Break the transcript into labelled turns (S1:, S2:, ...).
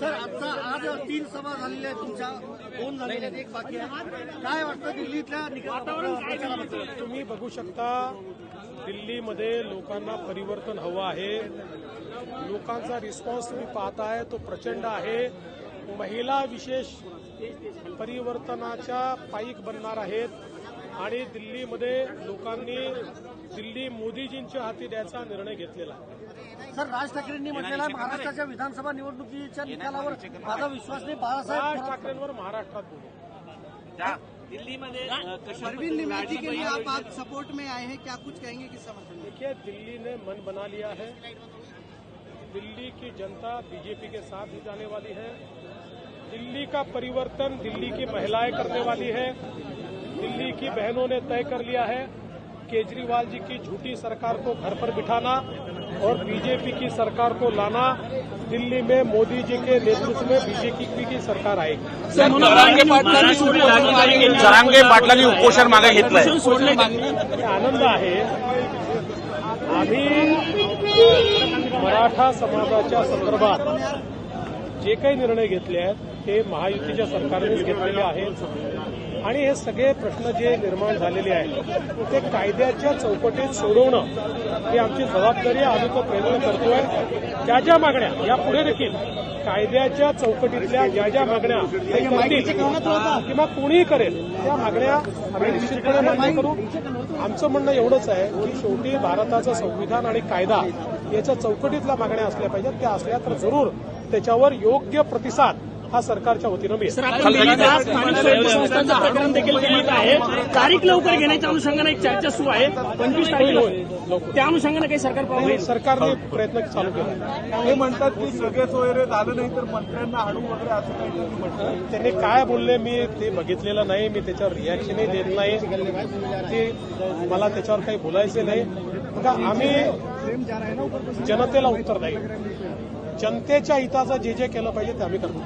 S1: Sir आजचा आज तीन सभा झालेल्या आहेत तुमच्या दोन झालेल्या आहेत एक बाकी आहे. काय वाटतं दिल्लीतल्या प्रचाराबद्दल
S2: तुम्ही बघू शकता दिल्लीमध्ये लोकांना परिवर्तन हवं आहे. लोकांचा रिस्पॉन्स तुम्ही पाहताय तो प्रचंड आहे. महिला विशेष परिवर्तनाच्या पाईक बनणार आहेत. आणि दिल्लीमध्ये लोकांनी दिल्ली मोदीजींच्या हाती द्यायचा निर्णय घेतलेला
S1: सर राज ठाकरेंनी म्हटलेलं आहे महाराष्ट्राच्या विधानसभा निवडणुकीच्या निकालावर माझा विश्वास नाही बाळासाहेब
S2: राज ठाकरेंवर महाराष्ट्रात बोलू.
S3: दिल्ली में
S4: परवीन के लिए आप आज सपोर्ट में आए हैं क्या कुछ कहेंगे किस समर्थन में?
S2: देखिए दिल्ली ने मन बना लिया है। दिल्ली की जनता बीजेपी के साथ ही जाने वाली है। दिल्ली का परिवर्तन दिल्ली की महिलाएँ करने वाली है। दिल्ली की बहनों ने तय कर लिया है केजरीवाल जी की झूठी सरकार को घर पर बिठाना और बीजेपी की सरकार को लाना। दिल्ली में मोदी जी के नेतृत्व में बीजेपी की सरकार आएगी।
S5: पाटलांनी उपोषण मागे घेतलंय
S2: आनंद आहे। आम्ही मराठा समाजाच्या संदर्भात जे काही निर्णय घेतले आहेत ते महायुतीच्या सरकारनेच घेतलेले आहेत आणि हे सगळे प्रश्न जे निर्माण झालेले आहेत ते कायद्याच्या चौकटीत सोडवणं ही आमची जबाबदारी आहे. आम्ही तो प्रयत्न करतोय. ज्या ज्या मागण्या यापुढे देखील कायद्याच्या चौकटीतल्या ज्या ज्या मागण्या किंवा कोणीही करेल त्या मागण्या आम्ही निश्चितपणे मान्य करू. आमचं म्हणणं एवढंच आहे की शेवटी भारताचं संविधान आणि कायदा याच्या चौकटीतल्या मागण्या असल्या पाहिजेत. त्या असल्या तर जरूर त्याच्यावर योग्य प्रतिसाद हा सरकारच्या वतीनं मिळेल.
S6: तारीख लवकर घेण्याच्या अनुषंगाने एक चर्चा सुरू आहे. पंचवीस तारखेला
S2: लवकर.
S6: त्या अनुषंगाने काही सरकार
S2: सरकारने प्रयत्न चालू केला.
S5: ते म्हणतात की सगळेच वगैरे झालं नाही तर मंत्र्यांना हाणू वगैरे असं काहीतरी म्हणतात.
S2: त्यांनी काय बोलले मी ते बघितलेलं नाही. मी त्याच्यावर रिॲक्शनही देत नाही. ते मला त्याच्यावर काही बोलायचे नाही. बघा आम्ही जनतेला उत्तर नाही. जनतेच्या हिताचं जे जे केलं पाहिजे ते आम्ही करतो.